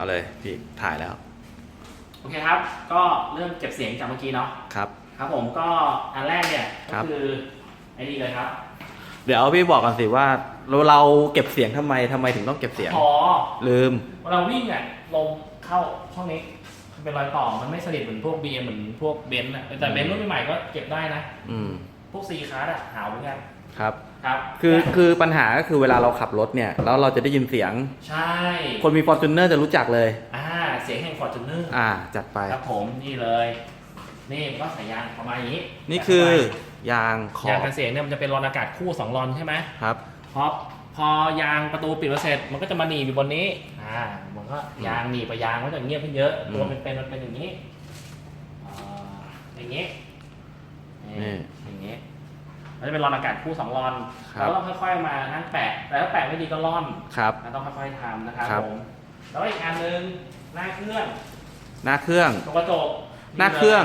เอาเลยพี่ถ่ายแล้ว โอเคครับ ก็เริ่มเก็บเสียงจากเมื่อกี้เนาะ ครับ ครับผมก็อันแรกเนี่ยครัก็บคือไอ้นี่เลยครับ เดี๋ยวพี่บอกกันสิว่าเราเราเก็บเสียงทำไมทำไมถึงต้องเก็บเสียง พอลืม เวลาวิ่งอะลมเข้าช่องนี้มันเป็นรอยต่อ มันไม่สนิทเหมือนพวก BM เหมือนพวกเบนซ์อะแต่เบนซ์รุ่นใหม่ๆก็เก็บได้นะ อืม พวกซีคาร์ดอะหาวเหมือนกัน ครับ ครับคือคือปัญหาก็คือเวลาเราขับรถเนี่ยแล้วเราจะได้ยินเสียง ใช่คนมีฟอร์จูเนอร์จะรู้จักเลย อ่าเสียงแห่งฟอร์จูเนอร์อ่าจัดไปครับผมนี่เลย นี่มันก็สายยางประมาณนี้นี่คือยางขอยางบกันเสียงเนี่ยมันจะเป็นรอนอากาศคู่สองรอนใช่ไหมครับพอพอยางประตูปิดมาเสร็จมันก็จะมาหนีบอยู่บนนี้อ่ามันก็ยางหนีบไปยางก็จะเงียบขึ้นเยอะอืมตัวเป็นเป็นมันเป็นอย่างนี้อ่าอย่างนี้นี่อย่างนี้ มันจะเป็นรอนอากาศคู่สองรอนครับแล้วเราค่อยๆมานั่งแปะแต่ถ้าแปะไม่ดีก็ร่อนครับ นะต้องค่อยๆทำนะครับครับ ผมแล้วอีกอันหนึงหน้าเครื่องหน้าเครื่องตรงกระจกหน้าเครื่อง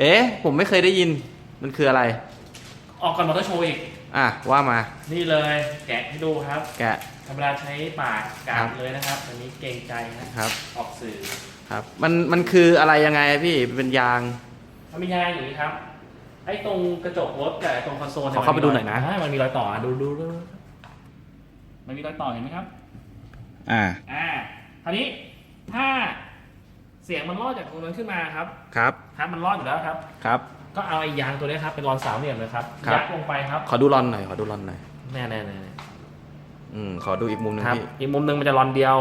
เอ๊ะ ผมไม่เคยได้ยิน มันคืออะไร ออกก่อนมอเตอร์โชว์อีก อะ ว่ามา นี่เลยแกะให้ดูครับแกะ ธรรมดาใช้ปากกาครัดบ เลยนะครับ อันนี้เกรงใจนะครับ ออกสื่อครับ มัน มันคืออะไรยังไงพี่ เป็นยาง มันมียางอย่างนี้ครับ ไอ้ตรงกระจกรถกับตรงคอนโซลขอเข้าไปดูหน่อยนะามันมีรอยต่ออะดูดูดูดูมันมีรอยต่อเห็นไหมครับ อ่า อ่าคราวนี้ถ้าเสียงมันรอดจากตรงนั้นขึ้นมาครับ ครับ ครับมันรอดอยู่แล้วครับ ครับ ก็เอาไอ้ยางตัวนี้ครับเป็นรอนสามเหลี่ยมเลยครับครับ ยัดลงไปครับขอดูรอนหน่อย ขอดูรอนหน่อย แน่แน่แน่อืม ขอดูอีกมุมหนึงครับพี่ อีกมุมหนึงมันจะรอนเดียว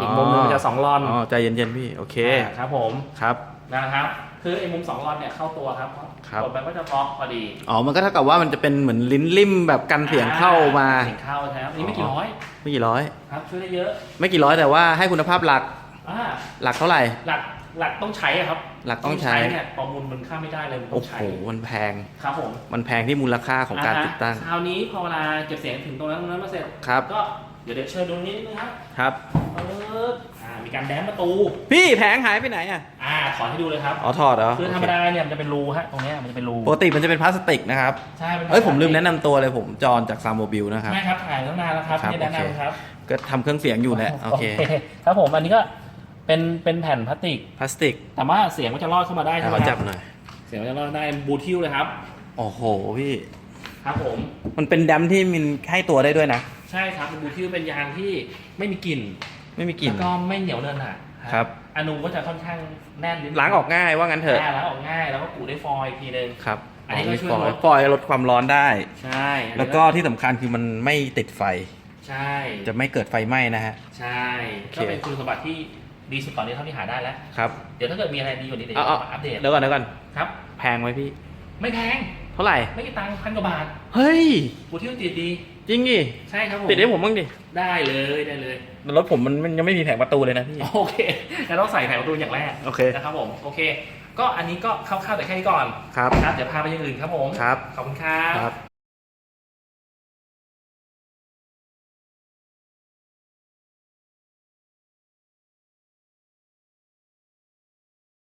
อีกมุมหนึงมันจะสองรอนอ๋อใจเย็นๆพี่โอเคาครับผมครับ นะครับคือไอ้มุมสองรอนเนี่ยเข้าตัวครับครับ กดไปก็จะพอพอดีอ๋อมันก็เท่ากับว่ามันจะเป็นเหมือนลิ้นลิ่มแบบกันเสียงเข้ามาเสียงเข้าใช่ครับนี่ไม่กี่ร้อยไม่กี่ร้อย ครับช่วยได้เยอะไม่กี่ร้อยแต่ว่าให้คุณภาพหลักอ่าหลักเท่าไหร่ หลักหลักต้องใช้อะครับหลักต้องใช้ เนี่ยประมูลมันค่าไม่ได้เลยมันต้โอ้องโหใช้มันแพง ครับผมมันแพงที่มูลค่าของการอ่ฮะติดตั้งคราวนี้พอเวลาเก็บเสียงถึงตรงนั้นตรงนั้นมาเสร็จ ครับ ก็ เดี๋ยวเดี๋ยวเชิญดูนิดนึงครับครับ เอออ่ามีการแดมประตู พี่แผงหายไปไหนอะอ่าถอดให้ดูเลยครับอ๋อถอดเหรอคือธรรมโอเคดาเนี่ยมันจะเป็นรูฮะตรงเนี้ยมันจะเป็นรูปกติมันจะเป็นพลาสติกนะครับใช่ป็นเอ้ยผมลืมแนะนำตัวเลยผมจอห์นจากซามโมบิลนะครับใช่ครับถ่ายตั้งนานแล้วครับครับ ไม่ได้แนะโอเคนำครับก็ทำเครื่องเสียงอยู่แหละโอเคครับผมอันนี้ก็เป็นเป็นแผ่นพลาสติก พลาสติกแต่ว่าเสียงมันจะรอดเข้ามาได้ใช่ขไหมอคจัรับบหน่อยเสียงมันจะรอดได้บลูทิวเลยครับ โอ้โหพี่ ครับผม มันเป็นแดมที่มันให้ตัวได้ด้วยนะ ใช่ครับเป็นบลูทิวเป็นยางที่ไม่มีกลิ่นไม่มีกลิ่น แล้วก็ไม่เหนียวเนินหนะครับ อนูก็จะค่อนข้างแน่นนิดนึล้างออกง่ายว่างั้นเถอะอ่าล้างออกง่ายแล้วก็กูได้ฟอยล์อีกทีนึง ครับอันนี้ก็ช่วยฟอยลล์ดฟอยล์ลดความร้อนได้ ใช่อันนี้แล้วก็ที่สำคัญคือมันไม่ติดไฟ ใช่จะไม่เกิดไฟไหม้นะฮะ ใช่โอเคก็เป็นคุณสมบัติที่ดีสุดตอนนี้เท่าที่หาได้แล้ว ครับ เดี๋ยวถ้าเกิดมีอะไรดีกว่านี้เดี๋ยวเอาจะเอามาอัปเดตเดี๋ยวก่อนเดี๋ยวก่อน ครับ แพงไหมพี่ ไม่แพง เท่าไหร่ ไม่กี่ตังค์พันกว่าบาทเฮ้ยกูที่ติดดี จริงดิใช่ครับผมติดให้ผมบ้างดิได้เลยได้เลยรถผมมันมันยังไม่มีแผงประตูเลยนะพี่โอเคงั้นต้องใส่แผงประตูอย่างแรกโอเคนะครับผมโอเค ก็อันนี้ก็คร่าวๆแต่แค่นี้ก่อนครับครับเดี๋ยวพาไปอย่างอื่นครับผมครับขอบคุณครับครับ